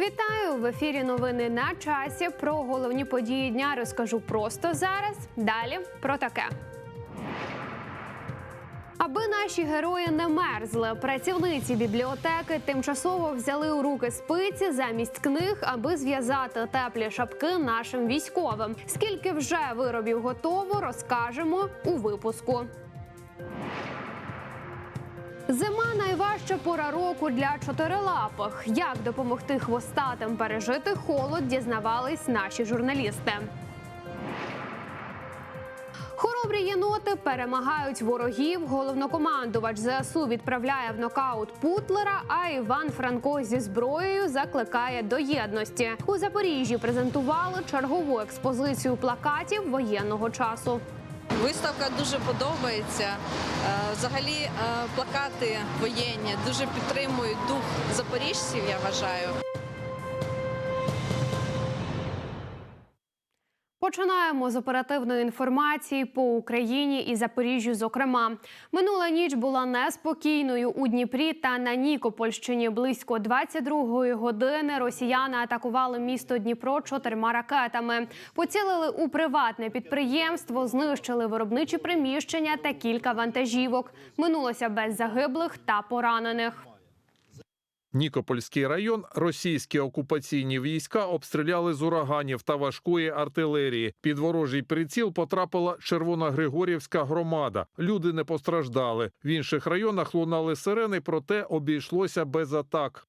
Вітаю в ефірі. Новини на часі. Про головні події дня розкажу просто зараз. Далі про таке. Аби наші герої не мерзли, працівниці бібліотеки тимчасово взяли у руки спиці замість книг, аби зв'язати теплі шапки нашим військовим. Скільки вже виробів готово, розкажемо у випуску. Зима найважча пора року для чотирилапих. Як допомогти хвостатим пережити холод, дізнавались наші журналісти. Хоробрі єноти перемагають ворогів. Головнокомандувач ЗСУ відправляє в нокаут Путлера. А Іван Франко зі зброєю закликає до єдності. У Запоріжжі презентували чергову експозицію плакатів воєнного часу. Виставка дуже подобається. Е, Взагалі, е, плакати воєнні дуже підтримують дух запоріжців, я вважаю. Починаємо з оперативної інформації по Україні і Запоріжжю. Зокрема, минула ніч була неспокійною у Дніпрі та на Нікопольщині. Близько 22-ї години росіяни атакували місто Дніпро чотирма ракетами. Поцілили у приватне підприємство, знищили виробничі приміщення та кілька вантажівок. Минулося без загиблих та поранених. Нікопольський район російські окупаційні війська обстріляли з ураганів та важкої артилерії. Під ворожий приціл потрапила Червоногригорівська громада. Люди не постраждали. В інших районах лунали сирени, проте обійшлося без атак.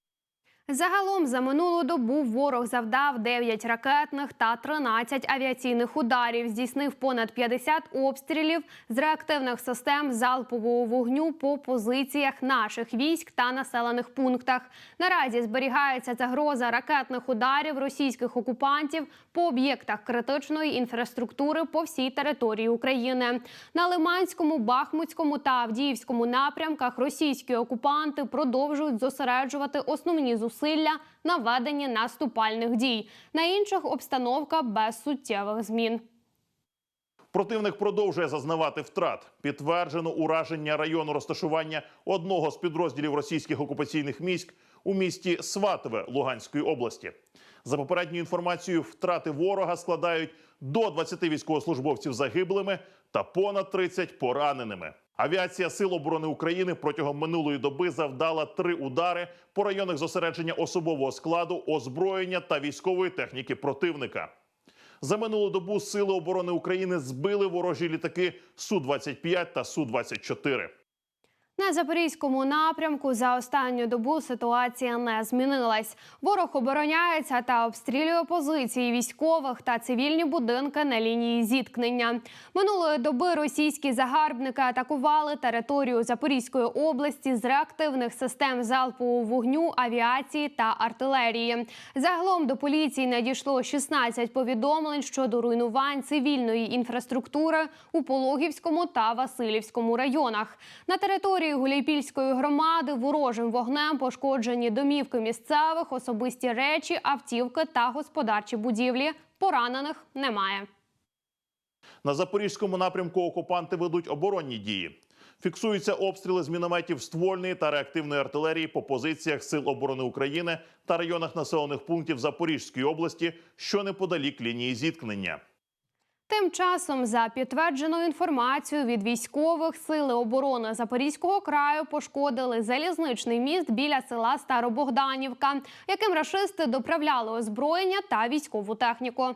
Загалом за минулу добу ворог завдав 9 ракетних та 13 авіаційних ударів. Здійснив понад 50 обстрілів з реактивних систем залпового вогню по позиціях наших військ та населених пунктах. Наразі зберігається загроза ракетних ударів російських окупантів по об'єктах критичної інфраструктури по всій території України. На Лиманському, Бахмутському та Авдіївському напрямках російські окупанти продовжують зосереджувати основні зусилля на веденні наступальних дій. На інших обстановка без суттєвих змін. Противник продовжує зазнавати втрат. Підтверджено ураження району розташування одного з підрозділів російських окупаційних військ у місті Сватове Луганської області. За попередньою інформацією, втрати ворога складають до 20 військовослужбовців загиблими та понад 30 пораненими. Авіація Сил оборони України протягом минулої доби завдала три удари по районах зосередження особового складу, озброєння та військової техніки противника. За минулу добу Сили оборони України збили ворожі літаки Су-25 та Су-24. На запорізькому напрямку за останню добу ситуація не змінилась. Ворог обороняється та обстрілює позиції військових та цивільні будинки на лінії зіткнення. Минулої доби російські загарбники атакували територію Запорізької області з реактивних систем залпового вогню, авіації та артилерії. Загалом до поліції надійшло 16 повідомлень щодо руйнувань цивільної інфраструктури у Пологівському та Васильівському районах. На території Гуляйпільської громади ворожим вогнем пошкоджені домівки місцевих, особисті речі, автівки та господарчі будівлі. Поранених немає. На запорізькому напрямку окупанти ведуть оборонні дії. Фіксуються обстріли з мінометів ствольної та реактивної артилерії по позиціях Сил оборони України та районах населених пунктів Запорізької області, що неподалік лінії зіткнення. Тим часом, за підтвердженою інформацією від військових сили оборони Запорізького краю пошкодили залізничний міст біля села Старобогданівка, яким рашисти доправляли озброєння та військову техніку.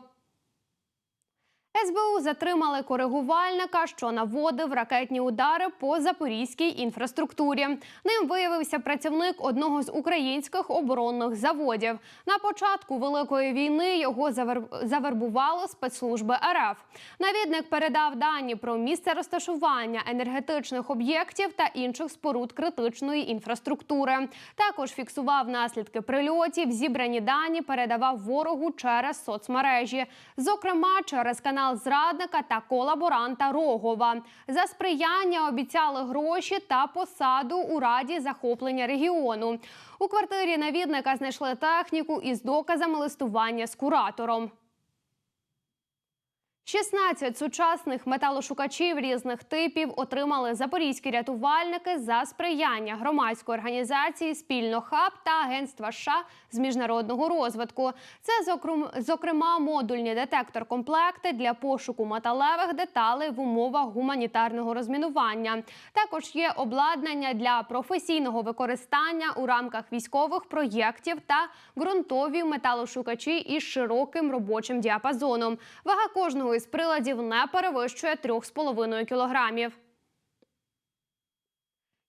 СБУ затримали коригувальника, що наводив ракетні удари по запорізькій інфраструктурі. Ним виявився працівник одного з українських оборонних заводів. На початку великої війни його завер- завербували спецслужби РФ. Навідник передав дані про місце розташування енергетичних об'єктів та інших споруд критичної інфраструктури. Також фіксував наслідки прильотів. Зібрані дані передавав ворогу через соцмережі, зокрема через канал зрадника та колаборанта Рогова. За сприяння обіцяли гроші та посаду у раді захоплення регіону. У квартирі навідника знайшли техніку із доказами листування з куратором. 16 сучасних металошукачів різних типів отримали запорізькі рятувальники за сприяння громадської організації Спільно хаб та Агентства США з міжнародного розвитку. Це зокрем- зокрема модульні детектор-комплекти для пошуку металевих деталей в умовах гуманітарного розмінування. Також є обладнання для професійного використання у рамках військових проєктів та ґрунтові металошукачі із широким робочим діапазоном. Вага кожного із приладів не перевищує 3,5 кілограмів.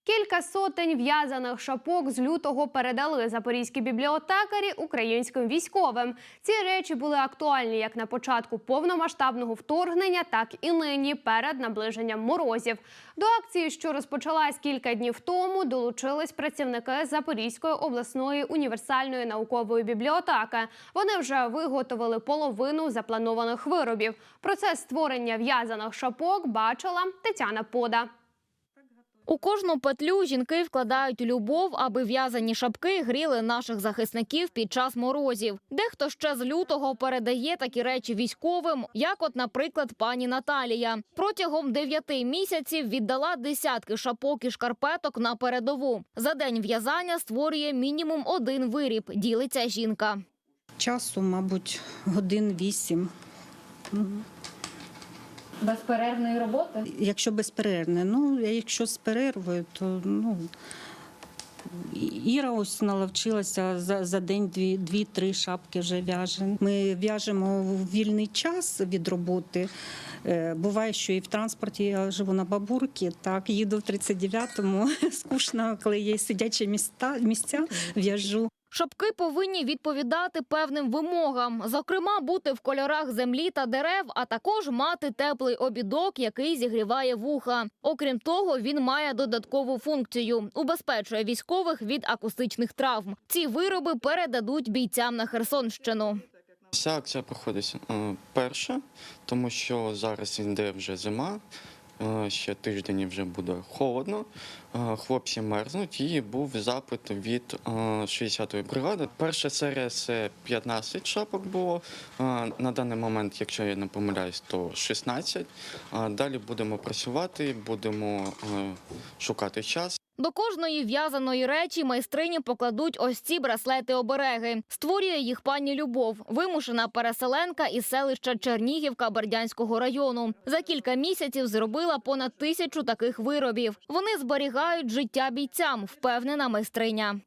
Кілька сотень в'язаних шапок з лютого передали запорізькі бібліотекарі українським військовим. Ці речі були актуальні як на початку повномасштабного вторгнення, так і нині перед наближенням морозів. До акції, що розпочалась кілька днів тому, долучились працівники Запорізької обласної універсальної наукової бібліотеки. Вони вже виготовили половину запланованих виробів. Процес створення в'язаних шапок бачила Тетяна Пода. У кожну петлю жінки вкладають любов, аби в'язані шапки гріли наших захисників під час морозів. Дехто ще з лютого передає такі речі військовим, як, от, наприклад, пані Наталія. Протягом дев'яти місяців віддала десятки шапок і шкарпеток на передову. За день в'язання створює мінімум один виріб. Ділиться жінка. Часу, мабуть, годин вісім. Безперервної роботи. Якщо безперервне, ну якщо з перервою, то ну. Іра ось наловчилася за, за день дві, дві-три шапки вже в'яже. Ми в'яжемо в вільний час від роботи. Е, Буває, що і в транспорті я живу на бабурці, так їду в 39-му. Скучно, коли є сидячі міста, місця, в'яжу. Шапки повинні відповідати певним вимогам, зокрема, бути в кольорах землі та дерев, а також мати теплий обідок, який зігріває вуха. Окрім того, він має додаткову функцію убезпечує військових від акустичних травм. Ці вироби передадуть бійцям на Херсонщину. Ця акція проходить е, перша, тому що зараз йде вже зима, е, ще тиждень вже буде холодно. Е, Хлопці мерзнуть, і був запит від е, 60-ї бригади. Перша серія це 15 шапок було. Е, На даний момент, якщо я не помиляюсь, то 16. Е, Далі будемо працювати, будемо е, шукати час. До кожної в'язаної речі майстрині покладуть ось ці браслети-обереги. Створює їх пані Любов, вимушена переселенка із селища Чернігівка Бердянського району. За кілька місяців зробила понад тисячу таких виробів. Вони зберігають життя бійцям, впевнена майстриня.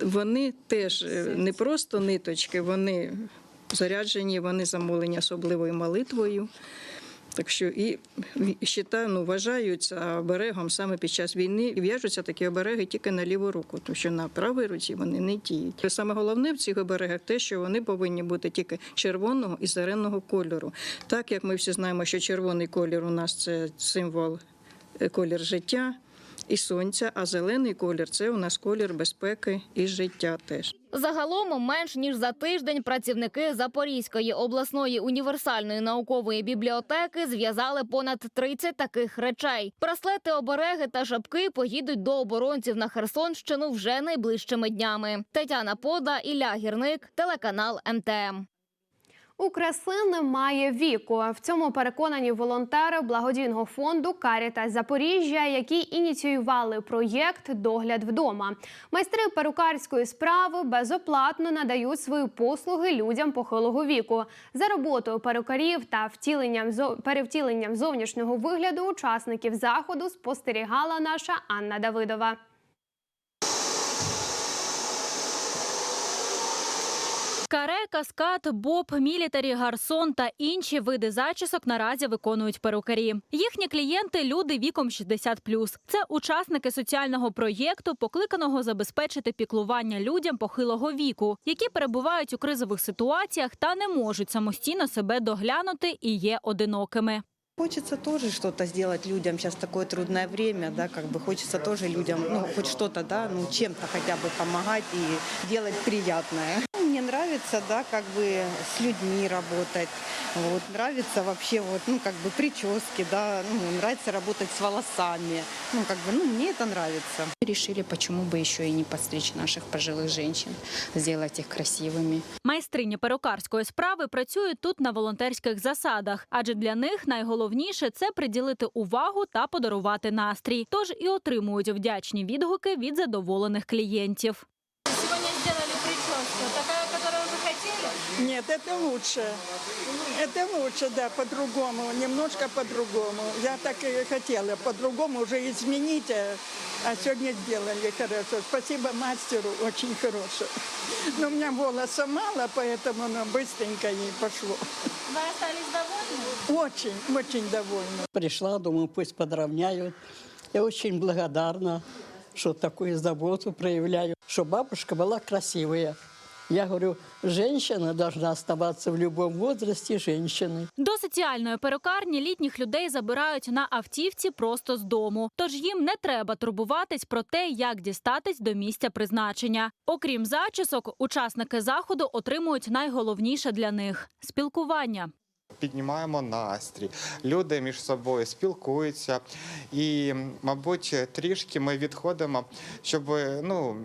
Вони теж е, не просто ниточки, вони заряджені, вони замолені особливою молитвою. Так що і вважаю, ну, вважаються оберегом саме під час війни. В'яжуться такі обереги тільки на ліву руку, тому що на правій руці вони не діють. Саме головне в цих оберегах те, що вони повинні бути тільки червоного і зеленого кольору. Так як ми всі знаємо, що червоний колір у нас це символ е, колір життя і сонця, а зелений колір це у нас колір безпеки і життя теж. Загалом менш ніж за тиждень працівники Запорізької обласної універсальної наукової бібліотеки зв'язали понад 30 таких речей. Браслети, обереги та шапки поїдуть до оборонців на Херсонщину вже найближчими днями. Тетяна Пода, Ілля Гірник, телеканал МТМ. У краси немає віку. В цьому переконані волонтери благодійного фонду Карітас Запоріжжя, які ініціювали проєкт Догляд вдома. Майстри перукарської справи безоплатно надають свої послуги людям похилого віку. За роботою перукарів та втіленням перевтіленням зовнішнього вигляду учасників заходу спостерігала наша Анна Давидова. Каре, каскад, боб, мілітарі, гарсон та інші види зачісок наразі виконують перукарі. Їхні клієнти люди віком 60+. Це учасники соціального проєкту, покликаного забезпечити піклування людям похилого віку, які перебувають у кризових ситуаціях та не можуть самостійно себе доглянути і є одинокими. Хочется тоже что-то сделать людям. Сейчас такое трудное время, да, как бы хочется тоже людям, ну, хоть что-то, да, ну, чем-то хотя бы помогать и делать приятное. Ну, Мне нравится, да, как бы с людьми работать. Вот, нравится вообще вот, ну, как бы прически, да, ну, нравится работать с волосами. Ну, как бы, ну, мне это нравится. Решили, почему бы еще и не подстричь наших пожилых женщин, сделать их красивыми. Майстрині перукарської справи працюють тут на волонтерських засадах, адже для них найголовніше це приділити увагу та подарувати настрій. Тож і отримують вдячні відгуки від задоволених клієнтів. Нет, это лучше. Это лучше, да, по-другому, немножко по-другому. Я так и хотела, по-другому уже изменить, а сегодня сделали хорошо. Спасибо мастеру, очень хорошо. Но у меня волоса мало, поэтому оно быстренько и пошло. Ви остались довольні? Очень, очень довольна. Пришла, думаю, пусть подровняют. Я очень благодарна, что такую заботу проявляю, что бабушка была красивая. Я говорю, женщина должна оставаться в любом возрасте женщиной. До соціальної перукарні літніх людей забирають на автівці просто з дому. Тож їм не треба турбуватись про те, як дістатись до місця призначення. Окрім зачісок, учасники заходу отримують найголовніше для них спілкування. піднімаємо настрій. Люди між собою спілкуються, і, мабуть, трішки ми відходимо, щоб ну.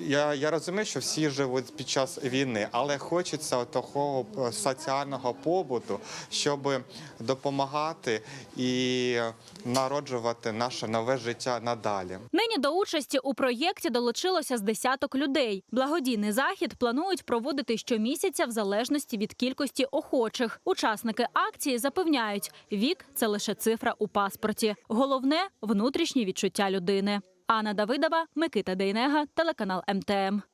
Я, я розумію, що всі живуть під час війни, але хочеться такого е, соціального побуту, щоб допомагати і народжувати наше нове життя надалі. Нині до участі у проєкті долучилося з десяток людей. Благодійний захід планують проводити щомісяця в залежності від кількості охочих. Учасники акції запевняють, вік це лише цифра у паспорті. Головне внутрішнє відчуття людини. Анна Давидова, Микита Дейнега, телеканал МТМ.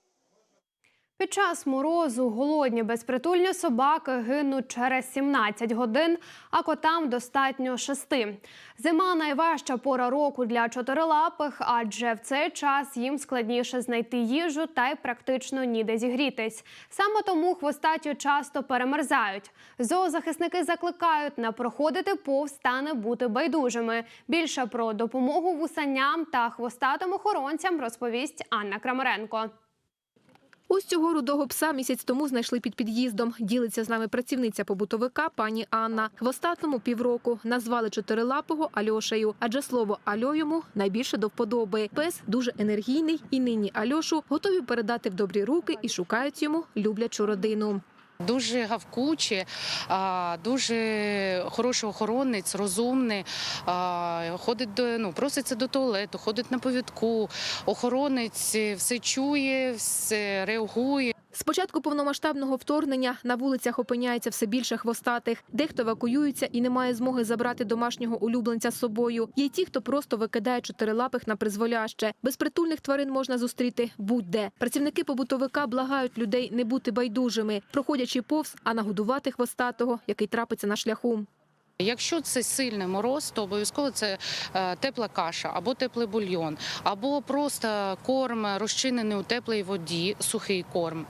Під час морозу голодні безпритульні собаки гинуть через 17 годин, а котам достатньо 6. Зима найважча пора року для чотирилапих, адже в цей час їм складніше знайти їжу та й практично ніде зігрітись. Саме тому хвостаті часто перемерзають. Зоозахисники закликають не проходити повз та не бути байдужими. Більше про допомогу вусанням та хвостатим охоронцям розповість Анна Крамаренко. Ось цього рудого пса місяць тому знайшли під під'їздом. Ділиться з нами працівниця побутовика пані Анна. В останньому півроку назвали чотирилапого Альошею, адже слово Альо йому найбільше до вподоби. Пес дуже енергійний, і нині Альошу готові передати в добрі руки і шукають йому люблячу родину. Дуже гавкучі, дуже хороший охоронець, розумний, ходить до ну, проситься до туалету, ходить на повідку. Охоронець все чує, все реагує. З початку повномасштабного вторгнення на вулицях опиняється все більше хвостатих. Дехто евакуюється і не має змоги забрати домашнього улюбленця з собою. Є й ті, хто просто викидає чотирилапих на призволяще. Безпритульних тварин можна зустріти будь-де. Працівники побутовика благають людей не бути байдужими, проходячи повз, а нагодувати хвостатого, який трапиться на шляху. Якщо це сильний мороз, то обов'язково це е, тепла каша або теплий бульйон, або просто корм розчинений у теплій воді, сухий корм.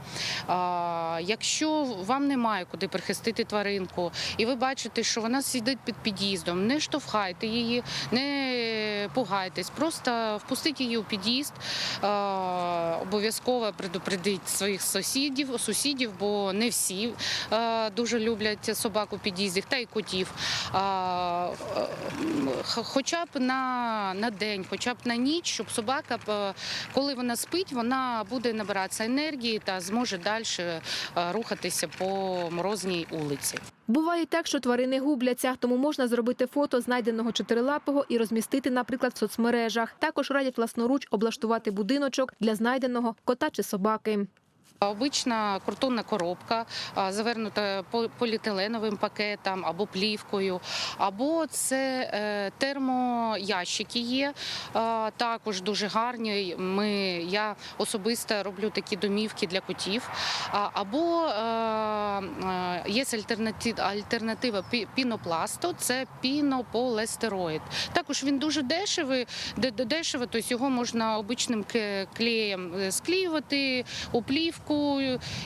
Якщо вам немає куди прихистити тваринку, і ви бачите, що вона сидить під під'їздом, не штовхайте її, не пугайтесь, просто впустіть її у під'їзд. Обов'язково предупредіть своїх сусідів, сусідів, бо не всі дуже люблять собак у під'їзді, та й котів. Е, хоча б на, на день, хоча б на ніч, щоб собака, е, коли вона спить, вона буде набиратися енергії та зможе далі е, рухатися по морозній вулиці. Буває так, що тварини губляться, тому можна зробити фото знайденого чотирилапого і розмістити, наприклад, в соцмережах. Також радять власноруч облаштувати будиночок для знайденого кота чи собаки. Обична картонна коробка, завернута по- поліетиленовим пакетом або плівкою, або це е, термоящики є, також дуже гарні. Ми, я особисто роблю такі домівки для котів. Або е, е, є альтернатива пінопласту, це пінополестероїд. Також він дуже дешевий, де- де- дешево, тобто його можна обичним клеєм склеювати у плівку,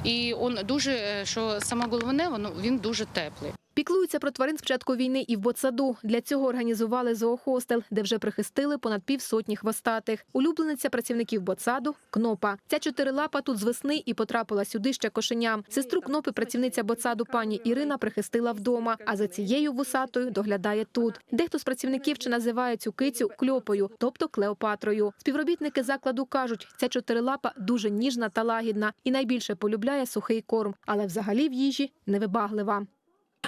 і он дуже, е, що саме головне, він дуже теплий. Піклуються про тварин з початку війни і в Ботсаду. Для цього організували зоохостел, де вже прихистили понад півсотні хвостатих. Улюблениця працівників Ботсаду – Кнопа. Ця чотирилапа тут з весни і потрапила сюди ще кошеням. Сестру Кнопи працівниця Ботсаду пані Ірина прихистила вдома, а за цією вусатою доглядає тут. Дехто з працівників ще називає цю кицю кльопою, тобто Клеопатрою. Співробітники закладу кажуть, ця чотирилапа дуже ніжна та лагідна і найбільше полюбляє сухий корм, але взагалі в їжі невибаглива.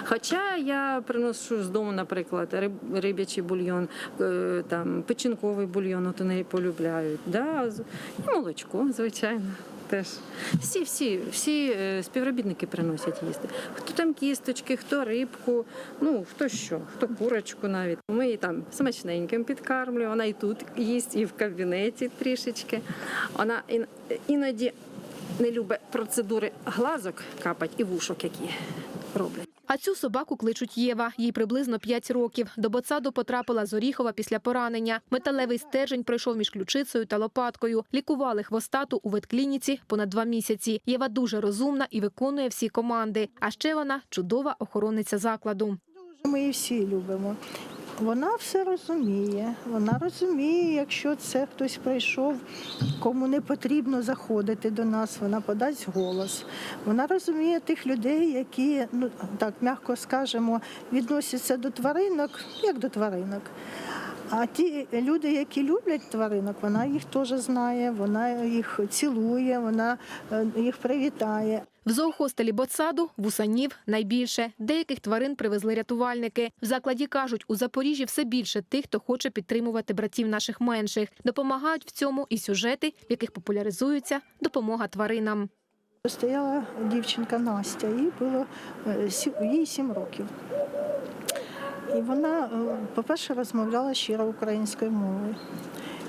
Хоча я приношу з дому, наприклад, риб'ячий бульйон, е, там печінковий бульйон, от вони полюбляють. Да? І молочко, звичайно. Теж всі, всі, всі е, співробітники приносять їсти. Хто там кісточки, хто рибку, ну хто що, хто курочку навіть. Ми її там смачненьким підкармлюємо. Вона і тут їсть, і в кабінеті трішечки. Вона іноді не любить процедури глазок капать і вушок, які роблять. А цю собаку кличуть Єва. Їй приблизно 5 років. До Боцаду потрапила з Оріхова після поранення. Металевий стержень пройшов між ключицею та лопаткою. Лікували хвостату у ветклініці понад два місяці. Єва дуже розумна і виконує всі команди. А ще вона чудова охоронниця закладу. Ми її всі любимо. Вона все розуміє. Вона розуміє, якщо це хтось прийшов, кому не потрібно заходити до нас, вона подасть голос. Вона розуміє тих людей, які, ну так м'яко скажемо, відносяться до тваринок, як до тваринок. А ті люди, які люблять тваринок, вона їх теж знає, вона їх цілує, вона е, їх привітає. В зоохостелі Боцаду вусанів найбільше. Деяких тварин привезли рятувальники. В закладі кажуть, у Запоріжжі все більше тих, хто хоче підтримувати братів наших менших. Допомагають в цьому і сюжети, в яких популяризується допомога тваринам. Стояла дівчинка Настя, їй було е, їй сім років. І вона, е, по-перше, розмовляла щиро українською мовою.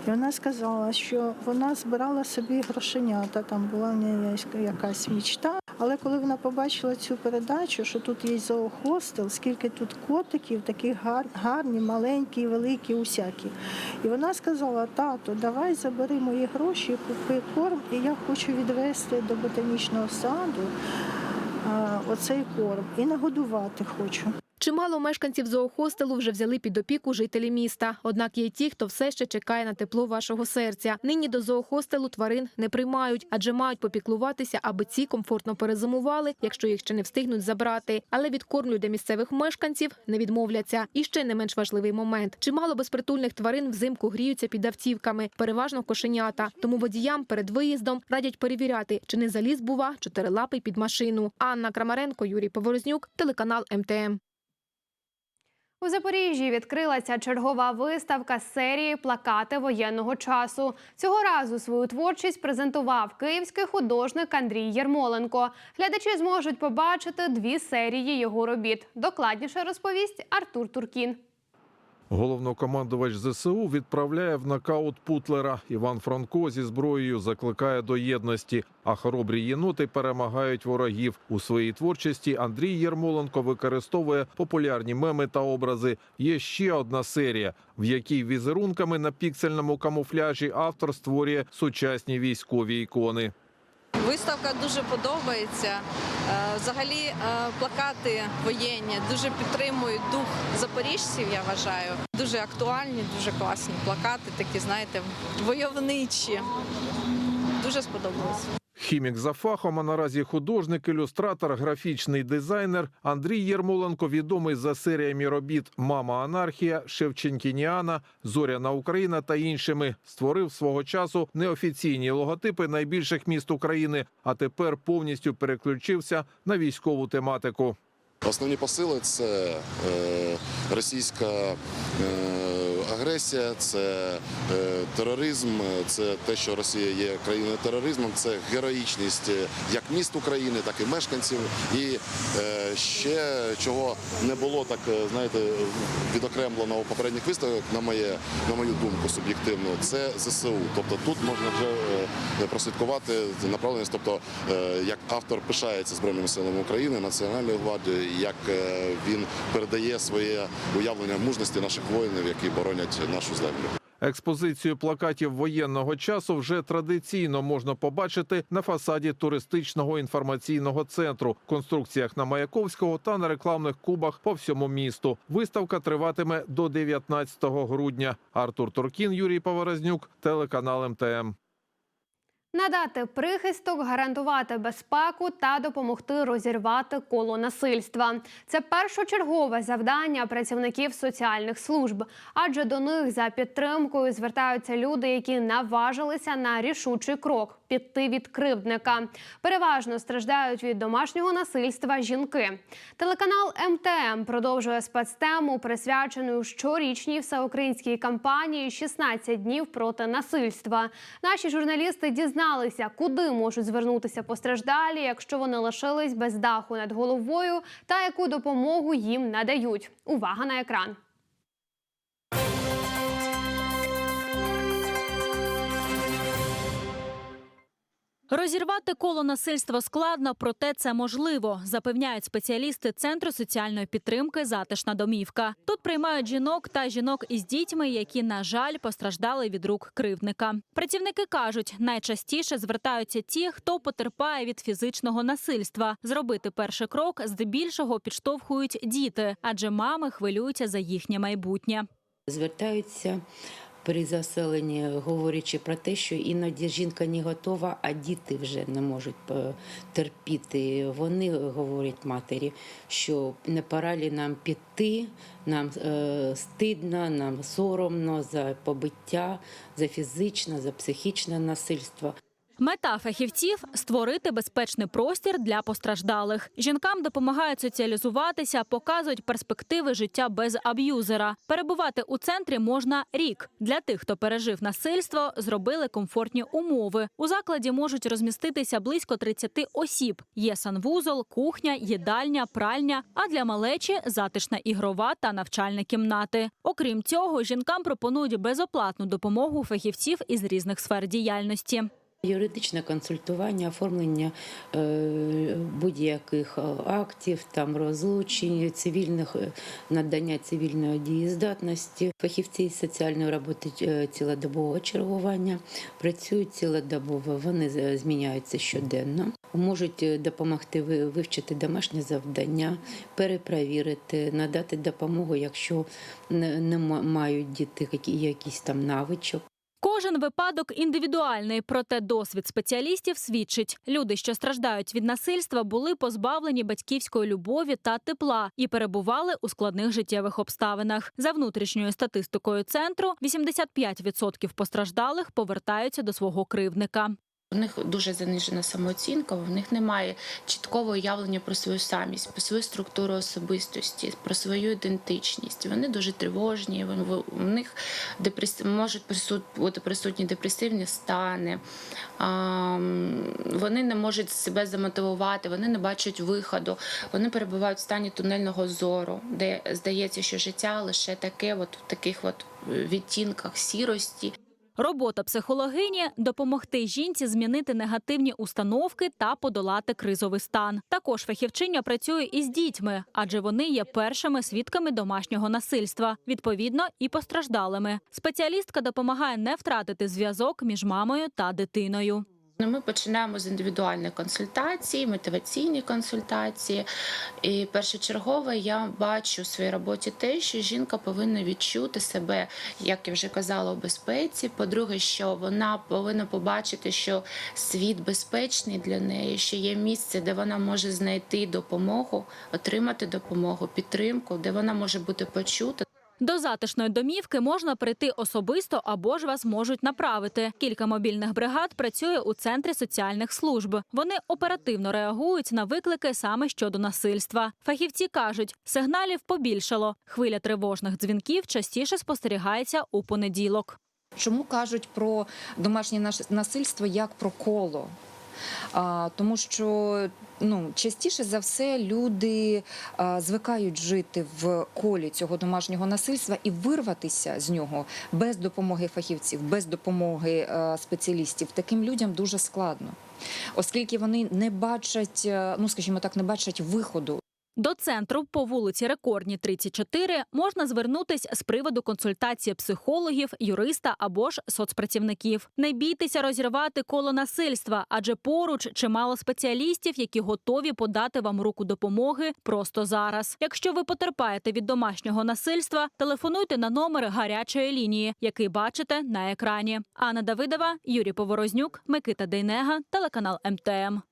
І вона сказала, що вона збирала собі грошенята, там була в неї якась мічта. Але коли вона побачила цю передачу, що тут є зоохостел, скільки тут котиків, такі гар- гарні, маленькі, великі, усякі. І вона сказала: тато, давай забери мої гроші, купи корм, і я хочу відвести до ботанічного саду оцей корм і нагодувати хочу. Чимало мешканців зоохостелу вже взяли під опіку жителі міста. Однак є й ті, хто все ще чекає на тепло вашого серця. Нині до зоохостелу тварин не приймають, адже мають попіклуватися, аби ці комфортно перезимували, якщо їх ще не встигнуть забрати. Але від кормлю для місцевих мешканців не відмовляться. І ще не менш важливий момент: чимало безпритульних тварин взимку гріються під автівками, переважно кошенята. Тому водіям перед виїздом радять перевіряти, чи не заліз бува чотирилапий під машину. Анна Крамаренко, Юрій Поворознюк, телеканал МТМ. У Запоріжжі відкрилася чергова виставка з серії Плакати воєнного часу. Цього разу свою творчість презентував київський художник Андрій Єрмоленко. Глядачі зможуть побачити дві серії його робіт. Докладніше розповість Артур Туркін. Головнокомандувач ЗСУ відправляє в нокаут Путлера. Іван Франко зі зброєю закликає до єдності, а хоробрі єноти перемагають ворогів. У своїй творчості Андрій Єрмоленко використовує популярні меми та образи. Є ще одна серія, в якій візерунками на піксельному камуфляжі автор створює сучасні військові ікони. Виставка дуже подобається. Е, Взагалі, е, плакати воєнні дуже підтримують дух запоріжців. Я вважаю. Дуже актуальні, дуже класні плакати, такі, знаєте, войовничі. Дуже сподобалось. Хімік за фахом, а наразі художник, ілюстратор, графічний дизайнер Андрій Єрмоленко відомий за серіями робіт Мама анархія, Шевченкініана, Зоряна Україна та іншими. Створив свого часу неофіційні логотипи найбільших міст України, а тепер повністю переключився на військову тематику. Основні посили це е, російська е, агресія, це е, тероризм, це те, що Росія є країною тероризмом, це героїчність е, як міст України, так і мешканців. І е, ще чого не було так, знаєте, відокремлено у попередніх виставках, на моє на мою думку, суб'єктивно, це ЗСУ. Тобто тут можна вже прослідкувати направленість, тобто як автор пишається збройними силами України, національною гвардією, як він передає своє уявлення мужності наших воїнів, які боронять нашу землю. Експозицію плакатів воєнного часу вже традиційно можна побачити на фасаді туристичного інформаційного центру, конструкціях на Маяковського та на рекламних кубах по всьому місту. Виставка триватиме до 19 грудня. Артур Туркін, Юрій Поворознюк, телеканал МТМ. Надати прихисток, гарантувати безпеку та допомогти розірвати коло насильства. Це першочергове завдання працівників соціальних служб, адже до них за підтримкою звертаються люди, які наважилися на рішучий крок піти від кривдника. Переважно страждають від домашнього насильства жінки. Телеканал МТМ продовжує спецтему, присвячену щорічній всеукраїнській кампанії «16 днів проти насильства. Наші журналісти дізналися, куди можуть звернутися постраждалі, якщо вони лишились без даху над головою, та яку допомогу їм надають. Увага на екран. Розірвати коло насильства складно, проте це можливо, запевняють спеціалісти Центру соціальної підтримки Затишна домівка. Тут приймають жінок та жінок із дітьми, які, на жаль, постраждали від рук кривдника. Працівники кажуть, найчастіше звертаються ті, хто потерпає від фізичного насильства. Зробити перший крок здебільшого підштовхують діти, адже мами хвилюються за їхнє майбутнє. Звертаються при заселенні, говорячи про те, що іноді жінка не готова, а діти вже не можуть е, терпіти. Вони говорять матері, що не пора лі нам піти, нам е, стидно, нам соромно за побиття, за фізичне, за психічне насильство. Мета фахівців створити безпечний простір для постраждалих. Жінкам допомагають соціалізуватися, показують перспективи життя без аб'юзера. Перебувати у центрі можна рік. Для тих, хто пережив насильство, зробили комфортні умови. У закладі можуть розміститися близько 30 осіб. Є санвузол, кухня, їдальня, пральня. А для малечі затишна ігрова та навчальна кімнати. Окрім цього, жінкам пропонують безоплатну допомогу фахівців із різних сфер діяльності. Юридичне консультування, оформлення е, будь-яких е, актів, там розлучень, цивільних е, надання цивільної дієздатності, фахівці з соціальної роботи цілодобового чергування працюють цілодобово. Вони зміняються щоденно, можуть допомогти ви- вивчити домашнє завдання, перепровірити, надати допомогу, якщо не, мають діти які- якісь там навичок. Кожен випадок індивідуальний, проте досвід спеціалістів свідчить: люди, що страждають від насильства, були позбавлені батьківської любові та тепла і перебували у складних життєвих обставинах. За внутрішньою статистикою центру, 85% постраждалих повертаються до свого кривдника. У них дуже занижена самооцінка, в них немає чіткого уявлення про свою самість, про свою структуру особистості, про свою ідентичність. Вони дуже тривожні, в них депрес... можуть присут... бути присутні депресивні стани, а, вони не можуть себе замотивувати, вони не бачать виходу, вони перебувають в стані тунельного зору, де здається, що життя лише таке, от в таких от відтінках сірості. Робота психологині допомогти жінці змінити негативні установки та подолати кризовий стан. Також фахівчиня працює із дітьми, адже вони є першими свідками домашнього насильства, відповідно і постраждалими. Спеціалістка допомагає не втратити зв'язок між мамою та дитиною. Ну, Ми починаємо з індивідуальної консультації, мотиваційні консультації. І першочергово я бачу в своїй роботі те, що жінка повинна відчути себе, як я вже казала, у безпеці. По-друге, що вона повинна побачити, що світ безпечний для неї, що є місце, де вона може знайти допомогу, отримати допомогу, підтримку, де вона може бути почута. До затишної домівки можна прийти особисто або ж вас можуть направити. Кілька мобільних бригад працює у центрі соціальних служб. Вони оперативно реагують на виклики саме щодо насильства. Фахівці кажуть, сигналів побільшало. Хвиля тривожних дзвінків частіше спостерігається у понеділок. Чому кажуть про домашнє насильство як про коло? Тому що ну, частіше за все люди а, звикають жити в колі цього домашнього насильства і вирватися з нього без допомоги фахівців, без допомоги а, спеціалістів. Таким людям дуже складно, оскільки вони не бачать, е, ну скажімо так, не бачать виходу До центру по вулиці Рекордні 34 можна звернутись з приводу консультації психологів, юриста або ж соцпрацівників. Не бійтеся розірвати коло насильства, адже поруч чимало спеціалістів, які готові подати вам руку допомоги просто зараз. Якщо ви потерпаєте від домашнього насильства, телефонуйте на номер гарячої лінії, який бачите на екрані. Анна Давидова, Юрій Поворознюк, Микита Дейнега, телеканал МТМ.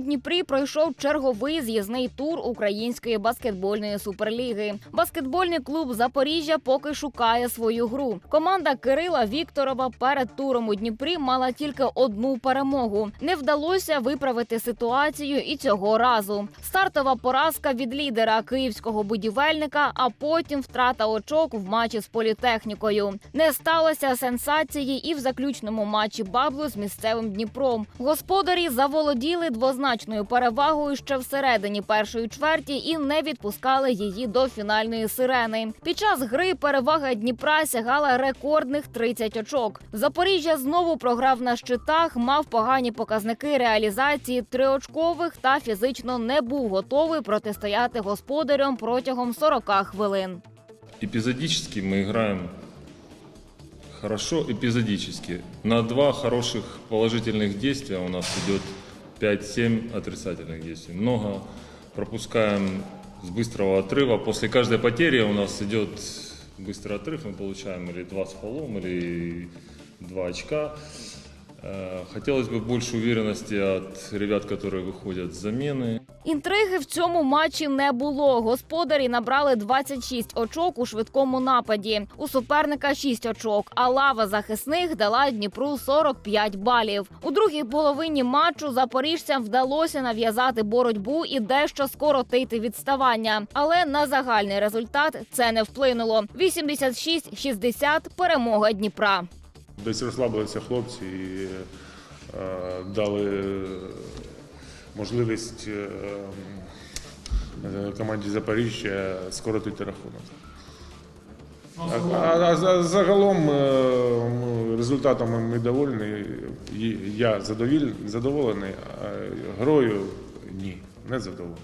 Дніпрі пройшов черговий з'їзний тур української баскетбольної суперліги. Баскетбольний клуб Запоріжжя поки шукає свою гру. Команда Кирила Вікторова перед туром у Дніпрі мала тільки одну перемогу. Не вдалося виправити ситуацію і цього разу. Стартова поразка від лідера київського будівельника, а потім втрата очок в матчі з політехнікою. Не сталося сенсації і в заключному матчі Баблу з місцевим Дніпром. Господарі заволоділи двозначною перевагою ще всередині першої чверті і не відпускали її до фінальної сирени. Під час гри перевага Дніпра сягала рекордних 30 очок. Запоріжжя знову програв на щитах, мав погані показники реалізації триочкових та фізично не був готовий протистояти господарям протягом 40 хвилин. Эпизодически мы играем хорошо эпизодически. На два хороших положительных действия у нас идет 5-7 отрицательных действий. Много пропускаем с быстрого отрыва. После каждой потери у нас идет быстрый отрыв. Мы получаем или 2 с фолом, или 2 очка. Э, Хотелось бы больше уверенности от ребят, которые выходят с замены. Інтриги в цьому матчі не було. Господарі набрали 26 очок у швидкому нападі. У суперника 6 очок, а лава захисних дала Дніпру 45 балів. У другій половині матчу запоріжцям вдалося нав'язати боротьбу і дещо скоротити відставання. Але на загальний результат це не вплинуло. 86-60 – перемога Дніпра. Десь розслабилися хлопці і е, дали можливість е, е, команді Запоріжжя скоротити рахунок. А, а, а загалом е, ну, результатами ми довольні. Я задоволений, а грою ні, не задоволений.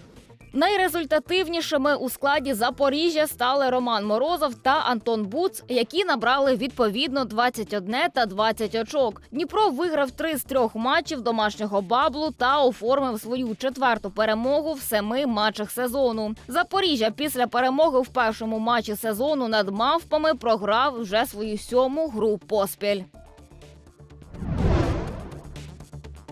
Найрезультативнішими у складі Запоріжжя стали Роман Морозов та Антон Буц, які набрали відповідно 21 та 20 очок. Дніпро виграв три з трьох матчів домашнього баблу та оформив свою четверту перемогу в семи матчах сезону. Запоріжжя після перемоги в першому матчі сезону над мавпами програв вже свою сьому гру поспіль.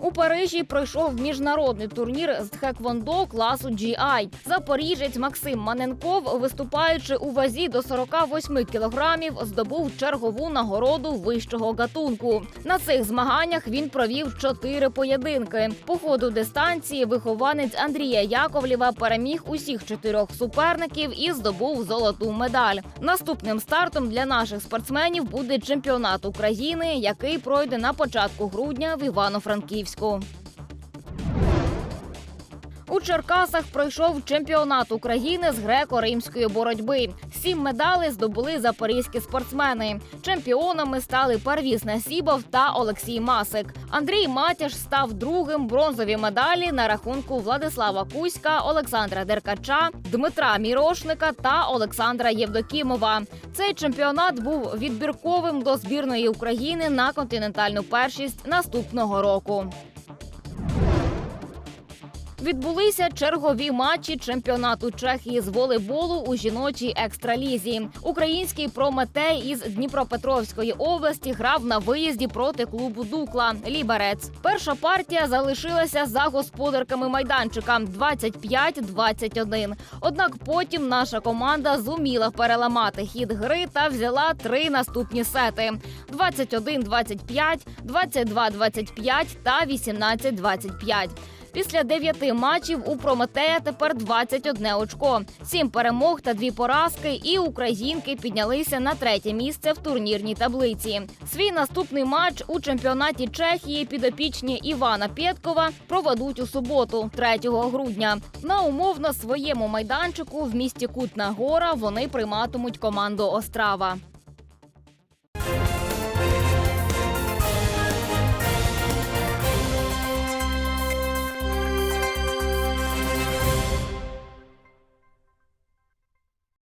У Парижі пройшов міжнародний турнір з тхеквондо класу GI. Запоріжець Максим Маненков, виступаючи у вазі до 48 кілограмів, здобув чергову нагороду вищого гатунку. На цих змаганнях він провів чотири поєдинки. По ходу дистанції вихованець Андрія Яковлєва переміг усіх чотирьох суперників і здобув золоту медаль. Наступним стартом для наших спортсменів буде чемпіонат України, який пройде на початку грудня в Івано-Франківську. School. У Черкасах пройшов чемпіонат України з греко-римської боротьби. Сім медалей здобули запорізькі спортсмени. Чемпіонами стали Парвіз Насібов та Олексій Масик. Андрій Матяш став другим бронзові медалі на рахунку Владислава Кузька, Олександра Деркача, Дмитра Мірошника та Олександра Євдокімова. Цей чемпіонат був відбірковим до збірної України на континентальну першість наступного року. Відбулися чергові матчі чемпіонату Чехії з волейболу у жіночій екстралізі. Український Прометей із Дніпропетровської області грав на виїзді проти клубу Дукла Ліберець. Перша партія залишилася за господарками майданчика 25-21. Однак потім наша команда зуміла переламати хід гри та взяла три наступні сети: 21-25, 22-25 та 18-25. Після дев'яти матчів у Прометея тепер 21 очко, сім перемог та дві поразки. І українки піднялися на третє місце в турнірній таблиці. Свій наступний матч у чемпіонаті Чехії підопічні Івана Пєткова проведуть у суботу, 3 грудня. На умовно своєму майданчику в місті Кутна Гора вони прийматимуть команду Острава.